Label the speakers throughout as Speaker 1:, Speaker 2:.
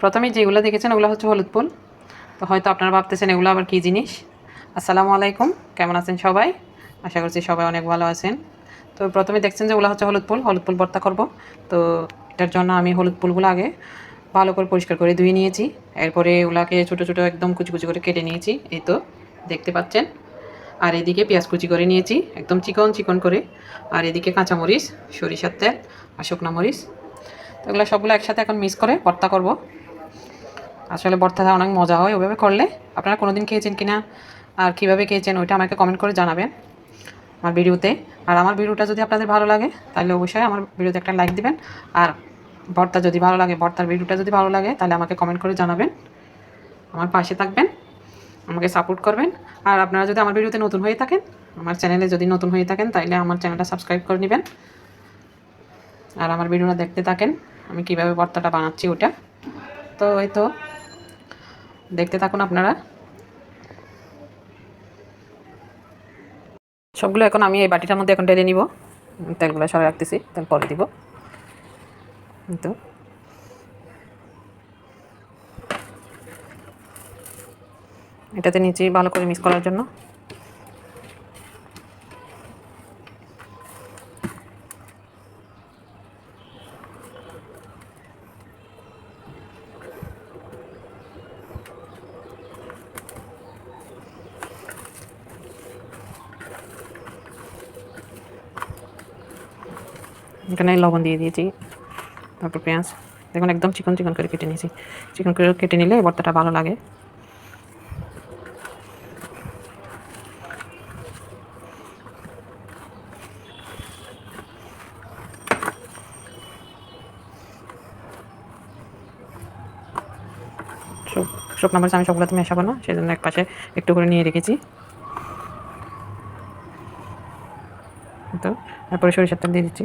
Speaker 1: প্রথমে যেগুলো দেখেছেন ওগুলো হচ্ছে হলুদ ফুল। তো হয়তো আপনারা ভাবতেছেন এগুলো আবার কী জিনিস? আসসালামু আলাইকুম, কেমন আছেন সবাই? আশা করছি সবাই অনেক ভালো আছেন। তো প্রথমে দেখছেন যে ওগুলো হচ্ছে হলুদ ফুল হলুদ ফুল ভর্তা করব। তো এটার জন্য আমি হলুদ ফুলগুলো আগে ভালো করে পরিষ্কার করে ধুয়ে নিয়েছি। এরপরে ওগুলাকে ছোটো ছোটো একদম কুচি কুচি করে কেটে নিয়েছি। এই তো দেখতে পাচ্ছেন। আর এদিকে পেঁয়াজ কুচি করে নিয়েছি, একদম চিকন চিকন করে। আর এদিকে কাঁচামরিচ, সরিষার তেল আর শুকনা মরিচ। তো এগুলো সবগুলো একসাথে এখন মিক্স করে ভর্তা করব। আসলে ভর্তাটা অনেক মজা হয় ওইভাবে করলে। আপনারা কোনোদিন খেয়েছেন কি না আর কীভাবে খেয়েছেন ওইটা আমাকে কমেন্ট করে জানাবেন আমার ভিডিওতে। আর আমার ভিডিওটা যদি আপনাদের ভালো লাগে, তাহলে অবশ্যই আমার ভিডিওতে একটা লাইক দিবেন। আর ভর্তা যদি ভালো লাগে, ভর্তার ভিডিওটা যদি ভালো লাগে, তাহলে আমাকে কমেন্ট করে জানাবেন। আমার পাশে থাকবেন। আমাকে সাপোর্ট করবেন। আর আপনারা যদি আমার ভিডিওতে নতুন হয়ে থাকেন, আমার চ্যানেলে যদি নতুন হয়ে থাকেন তাহলে আমার চ্যানেলটা সাবস্ক্রাইব করে নেবেন। আর আমার ভিডিওটা দেখতে থাকেন, আমি কীভাবে ভর্তাটা বানাচ্ছি ওটা। তো এই তো, দেখতে থাকুন আপনারা। সবগুলো এখন আমি এই বাটিটার মধ্যে এখন ঢেলে নিব। তেলগুলো সরে রাখতেছি, তেল পরে দিব। তো। এটাতে নিচে ভালো করে মিক্স করার জন্য। এখানে লবণ দিয়ে দিয়েছি, তারপর পেঁয়াজ। দেখুন, একদম চিকন চিকন করে কেটে নিয়েছি। চিকন করে কেটে নিলে ভর্তাটা ভালো লাগে। শুকনো মরিচ আমি সবগুলোতে মেশাবো না সেই জন্য এক পাশে একটু করে নিয়ে রেখেছি। তো, তারপরে সরিষার তেল দিয়ে দিচ্ছি।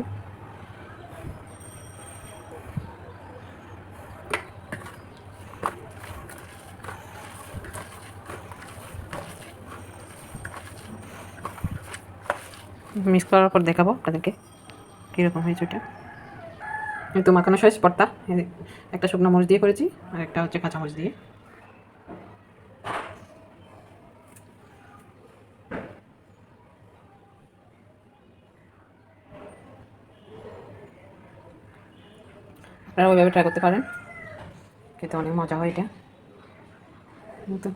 Speaker 1: মিক্স করার পর দেখাবো আপনাদেরকে, কীরকম হয়েছে ওটা। তো মাখানো শেষ পর্তা একটা শুকনো মরিচ দিয়ে করেছি, আর একটা হচ্ছে কাঁচা মরিচ দিয়ে। আপনারা ওইভাবে ট্রাই করতে পারেন। খেতে অনেক মজা হয় এটা। তো।